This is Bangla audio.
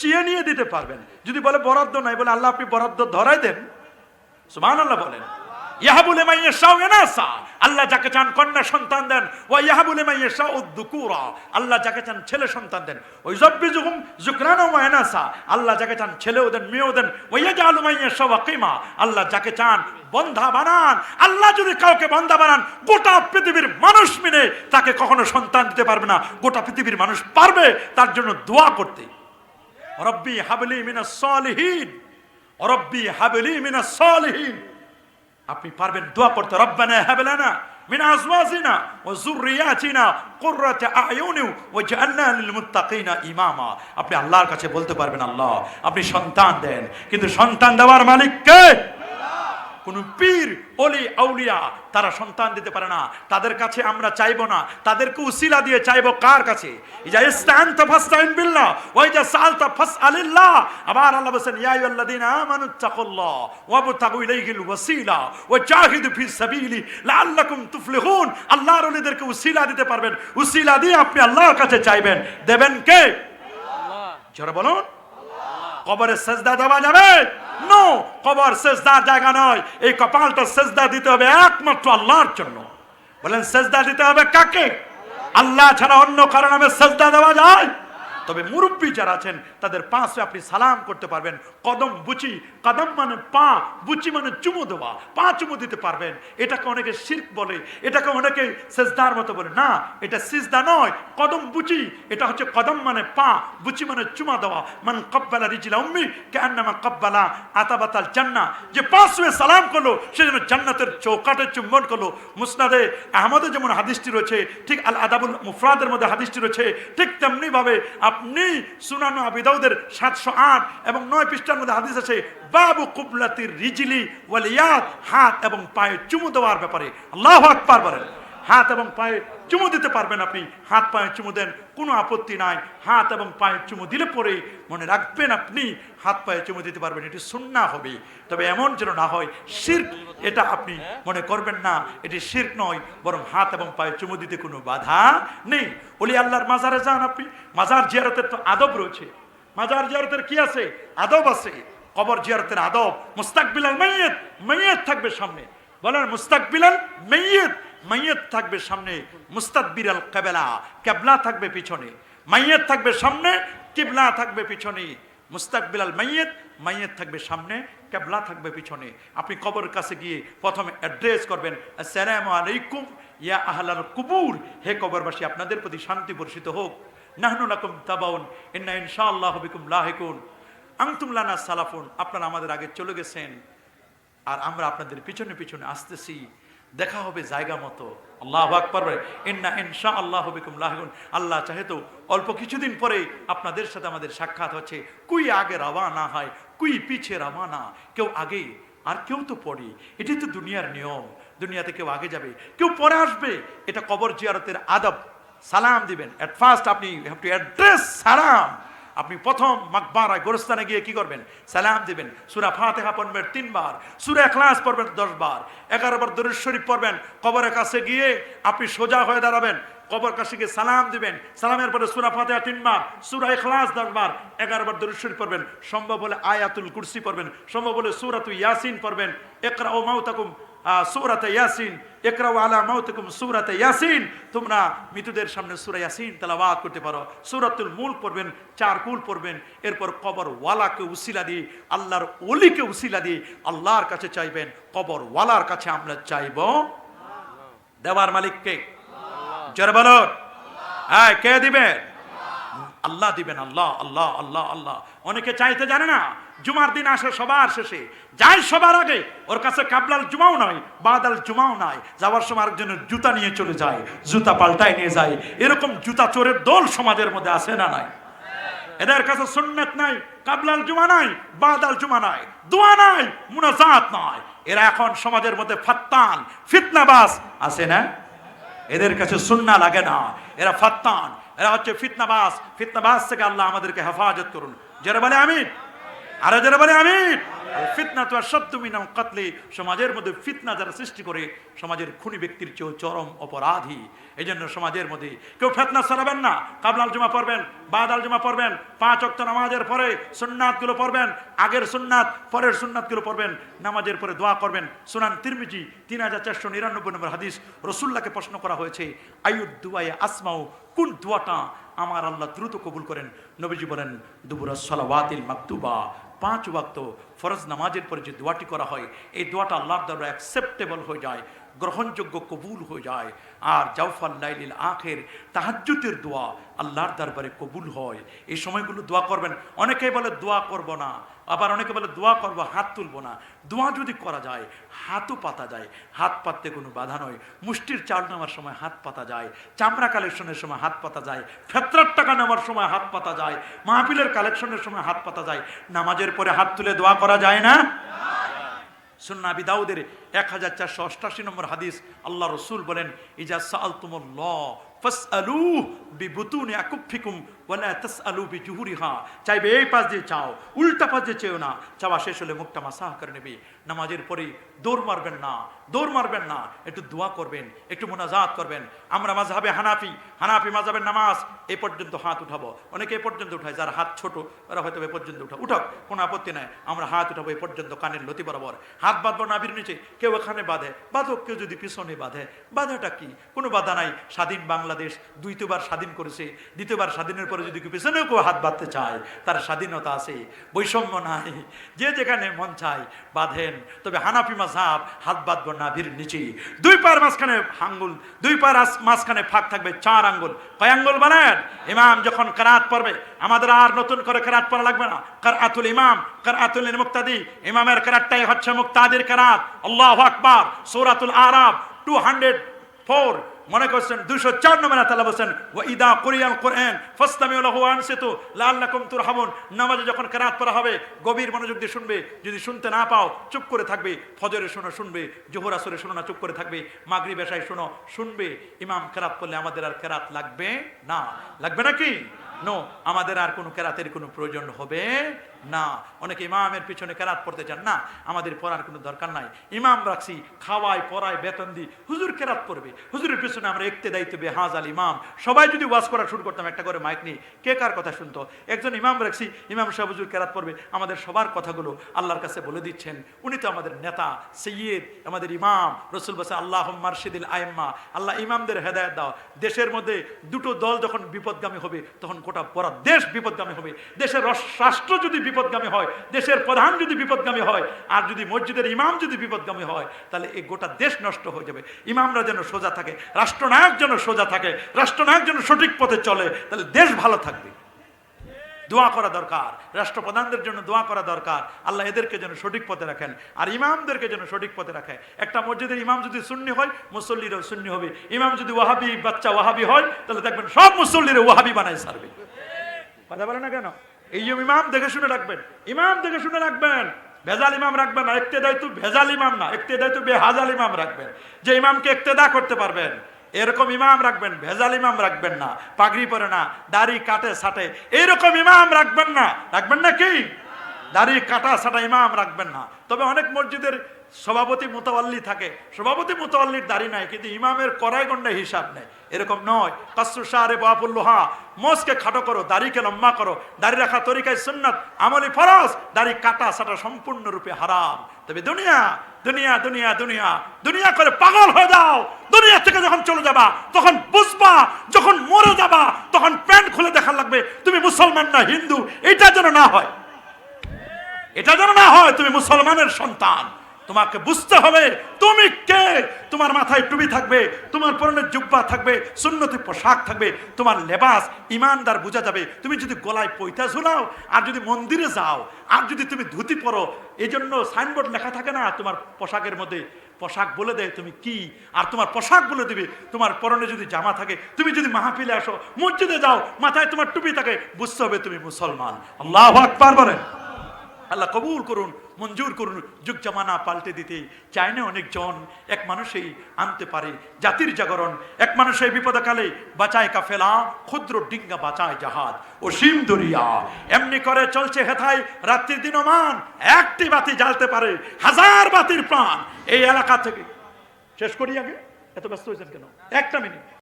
চেয়ে নিয়ে দিতে পারবেন। যদি বলে বরাদ্দ নাই, বলে আল্লাহ আপনি বরাদ্দ ধরাই দেন। সুবহান আল্লাহ বলেন। ইয়াহাবুলে মাইয়া শাও এনাসা আল্লাহ যাকে চান কন্যা সন্তান দেন। ও ইয়াহাবুলে মাইয়া শাও দুকুরা আল্লাহ যাকে চান ছেলে সন্তান দেন। ওই জব্বি জুকুম জুকরানা ওয়া এনাসা আল্লাহ যাকে চান ছেলেও দেন, মেয়েও দেন। ওয়া জালু মাইয়া শাও কিমা আল্লাহ যাকে চান বন্ধা বানান। আল্লাহ যদি কাউকে বন্ধা বানান, গোটা পৃথিবীর মানুষ মিলে তাকে কখনো সন্তান দিতে পারবে না। গোটা পৃথিবীর মানুষ পারবে তার জন্য দোয়া করতে। রব্বি হাবলি মিনা সালিহিন, রব্বি হাবলি মিনা সালিহিন। আপনি পারবেন দোয়া করতে রব্বানা হাবলানা ওয়া যুররিয়াতিনা কুররাতা আয়ুনি ওয়াজআলনা লিল মুত্তাকিনা ইমামা। আপনি আল্লাহর কাছে বলতে পারবেন, আল্লাহ আপনি সন্তান দেন। কিন্তু সন্তান দেওয়ার মালিক কে? কোন পীর অলি আউলিয়া তারা সন্তান দিতে পারে না। তাদের কাছে আমরা চাইব না। তাদেরকে উসিলা দিয়ে চাইব কার কাছে? ইজা বিল্লাহ ওয়া ইজা সাআলতা ফাসআলিল্লাহ। আবার আল্লাহ বলেন ইয়া আইয়ুহাল্লাযীনা আমানু তাকুল্লাহ ওয়াবতাগু ইলাইহিল ওয়াসিলা ওয়া জাহিদু ফি সাবিলি লাআল্লাকুম তুফলিহুন। আল্লাহর ওলিদেরকে উসিলা দিতে পারবেন। উসিলা দিয়ে আপনি আল্লাহর কাছে চাইবেন। দেবেন কে? জোরে বলুন। কবরে সেজদা দেওয়া যাবে। নো কবর সেজদার জায়গা নয়। এই কপালটা সেজদা দিতে হবে একমাত্র আল্লাহর জন্য। বলেন, সেজদা দিতে হবে কাকে? আল্লাহ ছাড়া অন্য কারণে সেজদা দেওয়া যায়? তবে মুরব্বী যারা আছেন, তাদের পাশে আপনি সালাম করতে পারবেন। কদম বুচি, কদম মানে পা, বুচি মানে চুমু দেওয়া, পা চুমু দিতে পারবেন। এটাকে অনেকে শির্ক বলে, এটাকে অনেকে সেজদার মতো বলে। না, এটা সিজদা নয়, কদম বুচি, এটা হচ্ছে কদম মানে পা, বুচি মানে চুমা দেওয়া। মান কব্বালা রিজিলা উম্মি কেআন্নামা কব্বালা আতাবাতাল জান্না যে পাঁচ শুয়ে সালাম করল, সে যেন জান্নাতের চৌকাটে চুম্বন করল। মুসনাদে আহমদে যেমন হাদিসটি রয়েছে, ঠিক আল আদাবুল মুফরাদের মধ্যে হাদিসটি রয়েছে, ঠিক তেমনি ভাবে আপনি সুনানো আবিদাউদের সাতশো আট এবং নয় পৃষ্ঠার মধ্যে হাদিস আছে, বাবু কুবলাতির রিজিলি ওয়ালিয়াত, হাত এবং পায়ে চুমু দেওয়ার ব্যাপারে। আল্লাহ আকবার বলেন। হাত এবং পায়ে চুমু দিতে পারবেন আপনি। হাত পায়ে চুমু দেন, কোনো আপত্তি নাই। হাত এবং পায়ে চুমু দিলে পরে মনে রাখবেন আপনি, হাত পায়ে চুমু দিতে পারবেন, এটি সুন্না হবে। তবে এমন যেন না হয়, শির্ক এটা আপনি মনে করবেন না, এটি শির্ক নয়, বরং হাত এবং পায়ে চুমু দিতে কোনো বাধা নেই। বলি আল্লাহর মাজারে যান আপনি। মাজার জিয়ারতের তো আদব রয়েছে। মাজার জিয়ারতের কি আছে? আদব আছে। কবর জিয়ারতের আদব। মুস্তাকবিলাল মাইয়েত মাইয়েত থাকবে সামনে। বলেন, মুস্তাকবিলাল মাইয়েত। মাইয়েত থাকবে সামনে মুস্তাকবিরাল কেবেলা কেবলা থাকবে পিছনে। মাইয়েত থাকবে সামনে, কিবলা থাকবে পিছনে। মুস্তাকবিলাল মাইয়েত মাইয়েত থাকবে সামনে কেবলা থাকবে পিছনে। আপনি কবরের কাছে গিয়ে প্রথমে অ্যাড্রেস করবেন, আসসালামু আলাইকুম, ইয়া আহলাল কুবুর। হে কবরবাসী, আপনাদের প্রতি শান্তি বর্ষিত হোক। নাহনু লাকুম তাবাউন, ইন্না ইনশাআল্লাহ বিকুম লাহিকুন। আংতুম লানা সালাফুন, আপনারা আমাদের আগে চলে গেছেন। আর আমরা আপনাদের পিছনে পিছনে আসতেছি। দেখা হবে জায়গা মতো। আল্লাহ আকবর ইন্না ইনশা আল্লাহ বিকুম লাহুন আল্লাহ চাহে তো অল্প কিছুদিন পরে আপনাদের সাথে আমাদের সাক্ষাৎ হচ্ছে। কুই আগে রওয়ানা হয়, কুই পিছে রওয়ানা। কেউ আগে, আর কেউ তো পরে। এটি তো দুনিয়ার নিয়ম। দুনিয়াতে কেউ আগে যাবে, কেউ পরে আসবে। এটা কবর জিয়ারতের আদব। সালাম দিবেন। এট ফার্স্ট আপনি হ্যাভ টু অ্যাড্রেস সালাম। আপনি প্রথম মাকবারায় গোরস্থানে গিয়ে কি করবেন? সালাম দিবেন। সুরা ফাতেহা পড়বেন তিনবার। সুরা এখলাস পড়বেন দশ বার এগারো বার দরুদ শরীফ পড়বেন। কবরের কাছে গিয়ে আপনি সোজা হয়ে দাঁড়াবেন। কবর কাছে গিয়ে সালাম দিবেন। সালামের পরে সুরা ফাতেহা তিনবার, সুরা এখলাস দশ বার এগারো বার দরুদ শরীফ পড়বেন। সম্ভব হলে আয়াতুল কুরসি পড়বেন। সম্ভব হলে সুরাতু ইয়াসিন পড়বেন। একরা ও মাউতাকুম সুরাতে ইয়াসিন একরাও আলা মাউতিকুম সুরাতে ইয়াসিন। তোমরা মৃতদের সামনে সূরা ইয়াসিন তেলাওয়াত করতে পারো। সূরাতুল মুলক পড়বেন, চার কুল পড়বেন। এরপর কবর ওয়ালাকে উসিলা দিয়ে, আল্লাহর ওলিকে উসিলা দিয়ে আল্লাহর কাছে চাইবেন কবর ওয়ালার কাছে আমরা চাইব। দেওয়ার মালিককে। জোরে বলো হ্যাঁ কে দিবেন? আল্লাহ দিবেন, আল্লাহ আল্লাহ আল্লাহ আল্লাহ। অনেকে চাইতে জানে না, জুমার দিন আসে সবার শেষে। যাই সবার আগে, ওর কাছে কাবলাল জুমাও নয় বাদাল জুমাও নাই। যাওয়ার সময় আরেকজনের জুতা নিয়ে চলে যায়, জুতা পাল্টায় নিয়ে যায়। এরকম জুতা চোরের দল সমাজের মধ্যে আসে না নাই? এদের কাছে সুন্নত নাই, কাবলাল জুমা নাই, বাদাল জুমা নাই, দোয়া নাই, মুনাজাত নাই। এরা এখন সমাজের মধ্যে ফাত্তান ফিতনাবাস আছে না? এদের কাছে সুন্না লাগে না। এরা ফাত্তান। এরা হচ্ছে ফিতনাবাস ফিতনাবাস থেকে আল্লাহ আমাদেরকে হেফাজত করুন। যারা বলে আমিন। আরে যারা বলে আমিন। ফিতনা তো কাতলে। সমাজের মধ্যে ফিতনা যারা সৃষ্টি করে, সমাজের খুনি ব্যক্তির চেয়েও চরম অপরাধী। এই জন্য সমাজের মধ্যে কেউ ফেতনা সরাবেন না। কাবলাল জমা পড়বেন বাদাল জমা পড়বেন, পাঁচ অক্ত নামাজের পরে সুন্নাতগুলো পড়বেন, আগের সুন্নাত, পরের সুন্নাতগুলো পড়বেন, নামাজের পরে দোয়া করবেন। সুনান তিরমিজি, তিন হাজার চারশো নিরানব্বই নম্বর হাদিস রসুল্লাহকে প্রশ্ন করা হয়েছে আয়ুদ দুয়াই আসমাও কোন দোয়াটা আমার আল্লাহ দ্রুত কবুল করেন? নবীজি বলেন, দুবুরা সলাওয়াতিল মাকতুবা। পাঁচ ওয়াক্ত ফরজ নামাজের পরে যে দোয়াটি করা হয়, এই দোয়াটা আল্লাহর দ্বারা অ্যাকসেপ্টেবল হয়ে যায়, গ্রহণযোগ্য কবুল হয়ে যায়। আর জাউফাল লাইলিল আখের তাহাজ্জুতের দোয়া আল্লাহর দরবারে কবুল হয়। এই সময়গুলো দোয়া করবেন। অনেকেই বলে, দোয়া করব না। আবার অনেকে বলে, দোয়া করব, হাত তুলবো না। দোয়া যদি করা যায়, হাতও পাতা যায়। হাত পাততে কোনো বাধা নয়। মুষ্টির চাল নেওয়ার সময় হাত পাতা যায়। চামড়া কালেকশনের সময় হাত পাতা যায়। ফেতরার টাকা নেওয়ার সময় হাত পাতা যায়। মাহফিলের কালেকশনের সময় হাত পাতা যায়। নামাজের পরে হাত তুলে দোয়া করা যায় না? সুন্না আবি দাউদের এক হাজার চারশো অষ্টাশি নম্বর হাদিস আল্লাহ রসুল বলেন, ইজা সাল তুমল্লাহ ফাসআলু বিবুতুনি আকুফিকুম তাসআলু বিজুহুরিহা। চাইবে এই পাশ দিয়ে চাও, উল্টা পাশ দিয়ে চেও না। চাওয়া শেষ হলে মুখটা মাসাহ করে নেবে। নামাজের পরে দৌড় মারবেন না, দৌড় মারবেন না। একটু দোয়া করবেন, একটু মোনাজাত করবেন। আমরা মাঝহাবে হানাফি হানাফি মাঝহাবের নামাজ এই পর্যন্ত হাত উঠাবো। অনেকে এই পর্যন্ত উঠায়, যার হাত ছোট, ওরা হয়তো এই পর্যন্ত উঠা উঠাক, কোনো আপত্তি নাই। আমরা হাত উঠাবো এই পর্যন্ত কানের লতি বরাবর। হাত বাঁধবো নাভির নিচে, কেউ এখানে বাঁধে। বাঁধক কেউ যদি পিছনে বাঁধে। বাধাটা কি? কোনো বাধা নাই। স্বাধীন বাংলাদেশ দ্বিতীয়বার স্বাধীন করেছে, দ্বিতীয়বার স্বাধীনের পরে যদি কেউ পিছনেও কেউ হাত বাঁধতে চায়, তার স্বাধীনতা আছে, বৈষম্য নাই, যে যেখানে মন চায় বাঁধেন। তবে হানাফি মাঝহাব হাত বাঁধবো নাভির নিচে দুই পায়ের মাঝখানে আঙ্গুল, দুই পায়ের মাঝখানে ফাঁক থাকবে, চার আঙ্গুল। কয় আঙ্গুল বানান? ইমাম যখন কারাত পড়বে, আমাদের আর নতুন করে কারাত পড়া লাগবে না। কার আতুল ইমাম কার আতুল মুক্তাদি, ইমামের কারাতটাই হচ্ছে মুক্তাদির কারাত। আল্লাহ আকবার, সূরাতুল আরাব টু হান্ড্রেড ফোর। মনে করছেন দুশো চার নম্বর তালা বলছেন ও ইদা কোরিয়াল কোরআন ফস্তামিউল হুয়ান সেতু লাল্লাকুম তুরহামুন। নামাজে যখন কেরাত পড়া হবে, গভীর মনোযোগ দিয়ে শুনবে। যদি শুনতে না পাও, চুপ করে থাকবে। ফজরে শোনো, শুনবে। জোহর আসরে শোনো না, চুপ করে থাকবে। মাগরি বেশায় শোনো, শুনবে। ইমাম কেরাত পড়লে আমাদের আর কেরাত লাগবে না। লাগবে নাকি? নো আমাদের আর কোনো কেরাতের কোনো প্রয়োজন হবে না, অনেকে ইমামের পিছনে কেরাত পড়তে চান। না, আমাদের পড়ার কোনো দরকার নাই। ইমাম রাখছি খাওয়াই পড়ায়, বেতন দিই। হুজুর কেরাত পড়বে। হুজুরের পিছনে আমরা একতে দায়িত্ব বেহাজ আল ইমাম। সবাই যদি ওয়াজ করা শুরু করতাম, একটা করে মাইক নিয়ে, কে কার কথা শুনতো? একজন ইমাম রাখছি, ইমাম সাহেব হুজুর কেরাত পড়বে। আমাদের সবার কথাগুলো আল্লাহর কাছে বলে দিচ্ছেন। উনি তো আমাদের নেতা, সৈয়দ, আমাদের ইমাম, রসুল বাসা আল্লাহ মার্শিদিল আইম্মা। আল্লাহ ইমামদের হেদায়ত দাও। দেশের মধ্যে দুটো দল যখন বিপদগামী হবে, তখন গোটা পরা দেশ বিপদগামী হবে। দেশের রাষ্ট্র যদি বিপদগামী হয়, দেশের প্রধান যদি বিপদগামী হয়, আর যদি মসজিদের ইমাম যদি বিপদগামী হয়, তাহলে এই গোটা দেশ নষ্ট হয়ে যাবে। ইমামরা যেন সোজা থাকে, রাষ্ট্রনায়ক যেন সোজা থাকে, রাষ্ট্রনায়ক যেন সঠিক পথে চলে, তাহলে দেশ ভালো থাকবে। দোয়া করা দরকার, রাষ্ট্রপ্রধানদের জন্য দোয়া করা দরকার, আল্লাহ এদেরকে যেন সঠিক পথে রাখেন, আর ইমামদেরকে যেন সঠিক পথে রাখে। একটা মসজিদের ইমাম যদি শূন্য হয়, মুসল্লিরও শূন্য হবে। ইমাম যদি ওয়াহাবি, বাচ্চা ওয়াহাবি হয়, তাহলে দেখবেন সব মুসল্লিরে ওয়াহাবি বানায় সারবে কথা বলে না কেন? এই ইমাম দেখে শুনে রাখবেন, ইমাম দেখে শুনে রাখবেন। ভেজাল ইমাম রাখবেন না একতে দায়িত্ব ভেজাল ইমাম না একতে দায়িত্ব বেহাজাল ইমাম রাখবেন। যে ইমামকে একতেদা করতে পারবেন, এরকম ইমাম রাখবেন, ভেজাল ইমাম রাখবেন না, পাগড়ি পরে না, দাড়ি কাটে, সাটে এইরকম ইমাম রাখবেন না। রাখবেন না কি? দাড়ি কাটা সাটা ইমাম রাখবেন না। তবে অনেক মসজিদের সভাপতি মোতাল্লি থাকে। সভাপতি মোতাল্লির দাড়ি নাই, কিন্তু ইমামের করাই গন্ডা হিসাব নেই। এরকম নয়। কাসু শাহরে বাপুল্লোহা মোজকে খাটো করো, দাড়িকে লম্বা করো। দাড়ি রাখা তরিকায় সুন্নাত, আমলি ফরজ। দাড়ি কাটা সাটা সম্পূর্ণরূপে হারাম। তবে দুনিয়া দুনিয়া দুনিয়া দুনিয়া দুনিয়া করে পাগল হয়ে যাও। দুনিয়া থেকে যখন চলে যাবা, তখন বুঝবা, যখন মরে যাবা, তখন প্যান্ট খুলে দেখা লাগবে, তুমি মুসলমান না, হিন্দু। এটা যেন না হয়। এটা যেন না হয় তুমি মুসলমানের সন্তান। তোমাকে বুঝতে হবে, তুমি কে? তোমার মাথায় টুপি থাকবে, তোমার পরনে জুব্বা থাকবে, সুন্নতি পোশাক থাকবে, তোমার লেবাস ইমানদার বোঝা যাবে। তুমি যদি গলায় পৈতা ঝুলাও, আর যদি মন্দিরে যাও, আর যদি তুমি ধুতি পরো এই জন্য সাইনবোর্ড লেখা থাকে না, তোমার পোশাকের মধ্যে পোশাক বলে দেয় তুমি কি, আর তোমার পোশাক বলে দিবে, তোমার পরনে যদি জামা থাকে, তুমি যদি মাহফিলে আসো, মসজিদে যাও, মাথায় তোমার টুপি থাকে, বুঝতে হবে তুমি মুসলমান। আল্লাহ বলেন। আল্লাহ কবুল করুন, মঞ্জুর করুন, যুগ জামানা পাল্টে দিতে। চায় না অনেকজন এক মানুষই আনতে পারে জাতির জাগরণ। এক মানুষের বিপদকালে বাঁচায় কাফেলা, ক্ষুদ্র ডিঙ্গা বাঁচায় জাহাজ ও সিম দরিয়া। এমনি করে চলছে হেথায় রাত্রির দিনমান, একটি বাতি জ্বালতে পারে হাজার বাতির প্রাণ। এই এলাকা থেকে শেষ করি আগে? এত ব্যস্ত হয়েছেন কেন? একটা মিনিট।